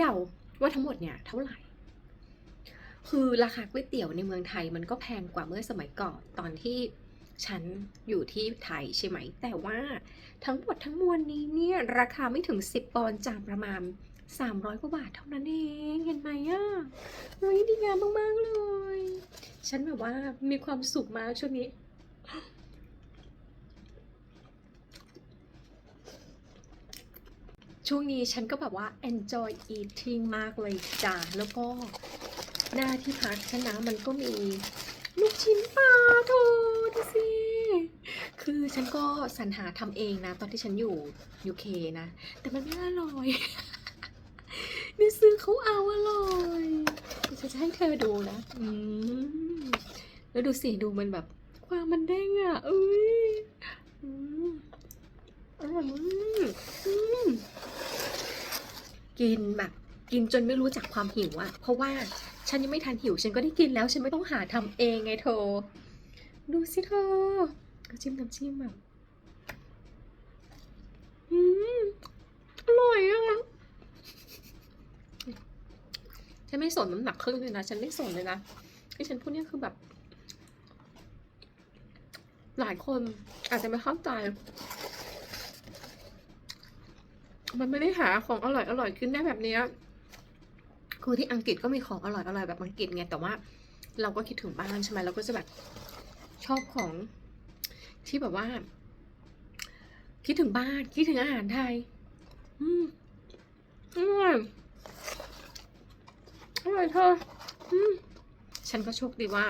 เดาว่าทั้งหมดเนี่ยเท่าไหร่ คือราคาก๋วยเตี๋ยวในเมืองไทยมันก็แพงกว่าเมื่อสมัยก่อนตอนที่ฉันอยู่ที่ไทยใช่ไหม แต่ว่าทั้งหมดทั้งมวลนี้เนี่ยราคาไม่ถึง 10 ปอนด์จากประมาณ 300 กว่าบาทเท่านั้นเอง เห็นไหมอะเฮ้ยดีงามมาก ๆ เลย ฉันแบบว่ามีความสุขมากช่วงนี้ ช่วงนี้ฉันก็แบบว่า enjoy eating มากเลยจ้าแล้วก็หน้าที่พักฉันนะมันก็มีลูกชิ้นปลาโถดูสิ คือฉันก็สรรหาทำเองนะ ตอนที่ฉันอยู่ UK นะ แต่มันไม่อร่อยนี่ซื้อเขาเอาอร่อยฉันจะให้เธอดูนะ อืม แล้วดูสิ ดูมันแบบ ความมันเด้งอะ เอ้ย อืมอร่อยมากอืม กินแบบกินจนไม่รู้จักความหิวอะเพราะว่าฉันยังไม่ทันหิว ฉันก็ได้กินแล้ว ฉันไม่ต้องหาทำเองไงเธอ ดูสิเธอ ก็จิ้มน้ำจิ้มแบบอืมอร่อยอะฉันไม่สนน้ำหนักครึ่งเลยนะ ฉันไม่สนเลยนะที่ฉันพูดเนี่ยคือแบบ หลายคนอาจจะไม่เข้าใจ มันไม่ได้หาของอร่อยอร่อยขึ้นได้แบบเนี้ยคือที่อังกฤษก็มีของอร่อยอร่อยแบบอังกฤษไงแต่ว่า เราก็คิดถึงบ้านใช่ไหมเราก็จะแบบชอบของที่แบบว่า คิดถึงบ้านคิดถึงอาหารไทย อืมอร่อยอร่อยเธออืมฉันก็โชคดีว่า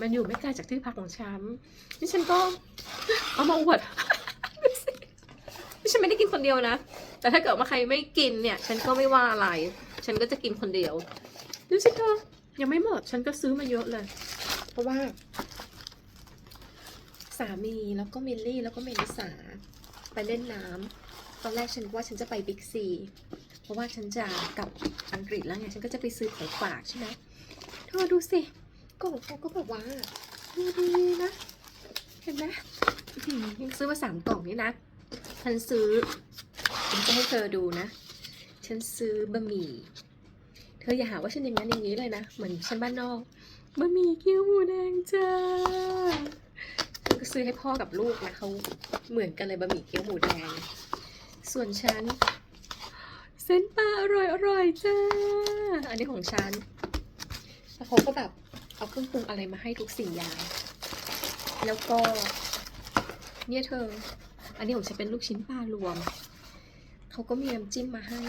มันอยู่ไม่ไกลจากที่พักของฉันนี่ฉันก็เอามาอวด ฉันไม่ได้กินคนเดียวนะ แต่ถ้าเกิดว่าใครไม่กินเนี่ย ฉันก็ไม่ว่าอะไร ฉันก็จะกินคนเดียว ดูสิเธอ ยังไม่หมด ฉันก็ซื้อมาเยอะเลย เพราะว่า สามีแล้วก็มิลลี่แล้วก็เมลิสาไปเล่นน้ำ ตอนแรกฉันว่าฉันจะไปบิ๊กซี เพราะว่าฉันจะกลับอังกฤษแล้วไง ฉันก็จะไปซื้อของฝากใช่ไหมเธอดูสิกล่องเขาก็แบบว่าดูดีนะ เห็นไหมยังซื้อมาสามกล่องนี่นะ ฉันซื้อฉันจะให้เธอดูนะ ฉันซื้อบะหมี่ เธออย่าหาว่าฉันอย่างนั้นอย่างนี้เลยนะ เหมือนฉันบ้านนอก บะหมี่เกี๊ยวหมูแดงจ้าฉันก็ซื้อให้พ่อกับลูกนะเขาเหมือนกันเลยบะหมี่เกี๊ยวหมูแดง ส่วนฉันเส้นปลาอร่อยอร่อยจ้า อันนี้ของฉันแล้วเขาก็แบบเอาเครื่องปรุงอะไรมาให้ทุกสิ่งอย่าง แล้วก็ เนี่ยเธอ อันนี้ของฉันเป็นลูกชิ้นปลารวม เขาก็มีน้ำจิ้มมาให้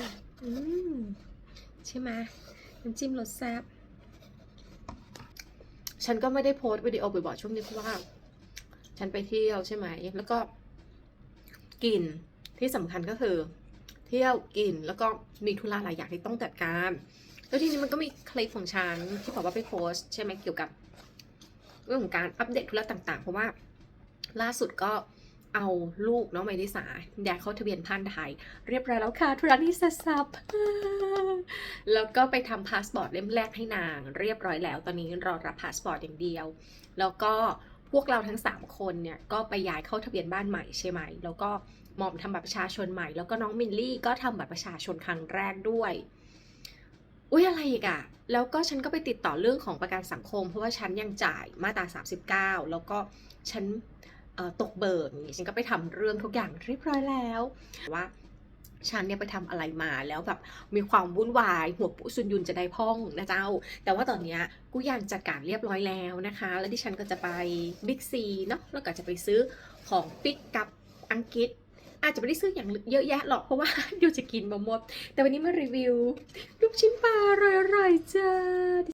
อืมใช่ไหมน้ำจิ้มรสแซ่บฉันก็ไม่ได้โพสต์วิดีโอบ่อยๆช่วงนี้เพราะว่า ฉันไปเที่ยวใช่ไหม แล้วก็กินที่สำคัญก็คือ เที่ยวกินแล้วก็มีธุระหลายอย่างที่ต้องจัดการ แล้วทีนี้มันก็มีคลิปของฉันที่บอกว่าไปโพสต์ใช่ไหมเกี่ยวกับ เรื่องของการอัปเดตธุระต่างๆ เพราะว่าล่าสุดก็ เอาลูกน้องไมลิสาแดกเข้าทะเบียนพันธ์ไทย เรียบร้อยแล้วค่ะธุระนี่สับแล้วก็ไปทำพาสปอร์ตเล่มแรกให้นาง เรียบร้อยแล้ว ตอนนี้รอรับพาสปอร์ตอย่างเดียว แล้วก็พวกเราทั้ง 3 คนเนี่ยก็ไปย้ายเข้าทะเบียนบ้านใหม่ใช่ไหม แล้วก็หมอมทำบัตรประชาชนใหม่ แล้วก็น้องมินลี่ก็ทำบัตรประชาชนครั้งแรกด้วย อุ้ยอะไรอีกอะแล้วก็ฉันก็ไปติดต่อเรื่องของประกันสังคม เพราะว่าฉันยังจ่ายมาตรา39 แล้วก็ฉัน ตกเบิกอย่างงี้ฉันก็ไปทำเรื่องทุกอย่างเรียบร้อยแล้วว่าฉันเนี่ยไปทำอะไรมาแล้วแบบมีความวุ่นวาย หัวปุสุนยุนจะได้พ่องนะเจ้า แต่ว่าตอนเนี้ยกูยังจัดการเรียบร้อยแล้วนะคะ แล้วที่ฉันก็จะไปบิ๊กซีเนาะแล้วก็จะไปซื้อของปิกกับอังกฤษ อาจจะไม่ได้ซื้ออย่างเยอะแยะหรอกเพราะว่าเดี๋ยวจะกินมาหมดแต่วันนี้มารีวิว ลูกชิ้นปลาอร่อยๆจ้าดิ